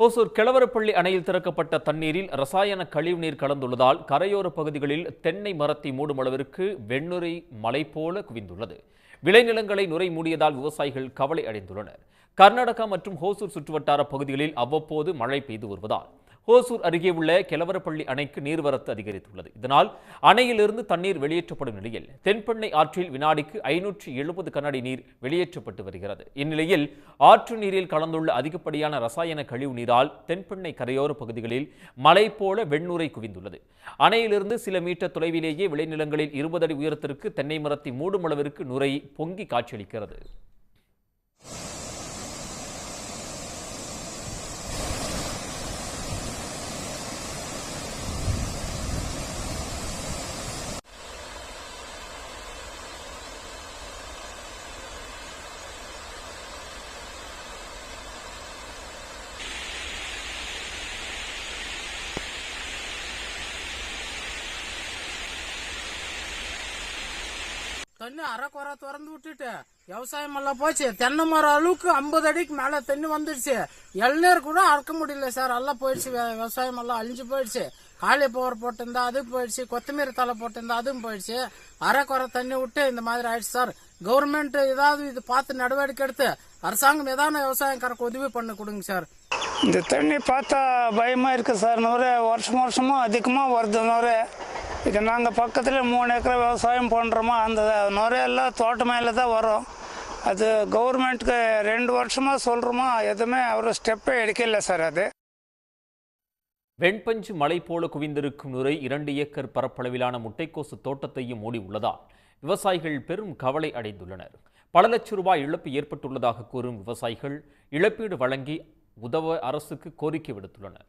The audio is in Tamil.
ஓசூர் கிழவரப்பள்ளி அணையில் திறக்கப்பட்ட தண்ணீரில் ரசாயன கழிவுநீர் கலந்துள்ளதால் கரையோர பகுதிகளில் தென்னை மரத்தை மூடும் அளவிற்கு வெண்ணுரை மலை போல குவிந்துள்ளது. விளைநிலங்களை நுரை மூடியதால் விவசாயிகள் கவலை அடைந்துள்ளனர். கர்நாடகா மற்றும் ஹோசூர் சுற்றுவட்டார பகுதிகளில் அவ்வப்போது மழை பெய்து வருவதால் ஹோசூர் அருகே உள்ள கிழவரப்பள்ளி அணைக்கு நீர்வரத்து அதிகரித்துள்ளது. இதனால் அணையிலிருந்து தண்ணீர் வெளியேற்றப்படும் நிலையில் தென்பெண்ணை ஆற்றில் வினாடிக்கு ஐநூற்றி எழுபது கனஅடி நீர் வெளியேற்றப்பட்டு வருகிறது. இந்நிலையில் ஆற்று நீரில் கலந்துள்ள அதிகப்படியான ரசாயன கழிவு நீரால் தென்பெண்ணை கரையோர பகுதிகளில் மலை போல வெண்ணுரை குவிந்துள்ளது. அணையிலிருந்து சில மீட்டர் தொலைவிலேயே விளைநிலங்களில் இருபது அடி உயரத்திற்கு தென்னை மரத்தை மூடும் அளவிற்கு நுரை பொங்கி காட்சியளிக்கிறது. தண்ணி அரைக்குறை திறந்து விட்டுட்டு. விவசாயம் எல்லாம் போச்சு. தென்னை மரம் அளவுக்கு ஐம்பது அடிக்கு மேல தண்ணி வந்துடுச்சு. இளநீர் கூட அறுக்க முடியல சார். எல்லாம் போயிடுச்சு. விவசாயம் எல்லாம் அழிஞ்சு போயிடுச்சு. காலிஃபிளவர் போட்டிருந்தா அதுவும் போயிடுச்சு. கொத்தமல்லி தலை போட்டிருந்தா அதுவும் போயிடுச்சு. அரைக்குறை தண்ணி விட்டு இந்த மாதிரி ஆயிடுச்சு சார். கவர்மெண்ட் ஏதாவது இது பார்த்து நடவடிக்கை எடுத்து அரசாங்கம் ஏதாவது விவசாயக்காரருக்கு உதவி பண்ணி கொடுங்க சார். இந்த தண்ணி பார்த்தா பயமாக இருக்குது சார். நூறு வருஷம் வருஷமும் அதிகமாக வருது நூறு இது நாங்கள் பக்கத்தில் மூணு ஏக்கர் விவசாயம் பண்ணுறோமோ அந்த நுரையெல்லாம் தோட்ட மேலே தான் வரும். அது கவர்மெண்ட்டுக்கு ரெண்டு வருஷமாக சொல்கிறோமோ எதுவுமே அவர் ஸ்டெப்பே எடுக்கல சார் அது. வெண்பஞ்சு மலை போல குவிந்திருக்கும் நுரை இரண்டு ஏக்கர் பரப்பளவிலான முட்டைக்கோசு தோட்டத்தையும் மூடி உள்ளதால் விவசாயிகள் பெரும் கவலை அடைந்துள்ளனர். பல லட்சம் ரூபாய் இழப்பு ஏற்பட்டுள்ளதாக கூறும் விவசாயிகள் இழப்பீடு வழங்கி உதவ அரசுக்கு கோரிக்கை விடுத்துள்ளனர்.